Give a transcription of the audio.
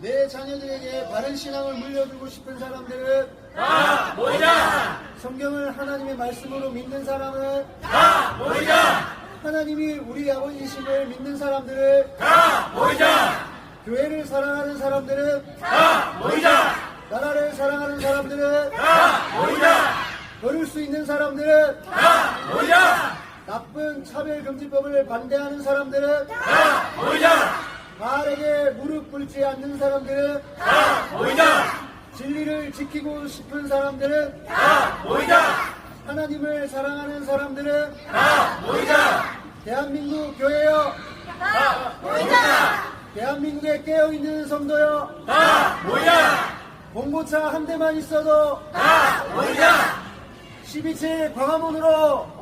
내 자녀들에게 바른 신앙을 물려주고 싶은 사람들은 다 모이자! 성경을 하나님의 말씀으로 믿는 사람은 다 모이자! 하나님이 우리 아버지심을 믿는 사람들은 다 모이자! 교회를 사랑하는 사람들은 다 모이자! 나라를 사랑하는 사람들은 다 모이자! 걸을 수 있는 사람들은 다 모이자! 나쁜 차별금지법을 반대하는 사람들은 다 모이자! 꿇지 않는 사람들은 다 모이자! 진리를 지키고 싶은 사람들은 다 모이자! 하나님을 사랑하는 사람들은 다 모이자! 대한민국 교회여 다 모이자! 대한민국에 깨어 있는 성도여 다 모이자! 봉고차 한 대만 있어도 다 모이자! 12칠 광화문으로!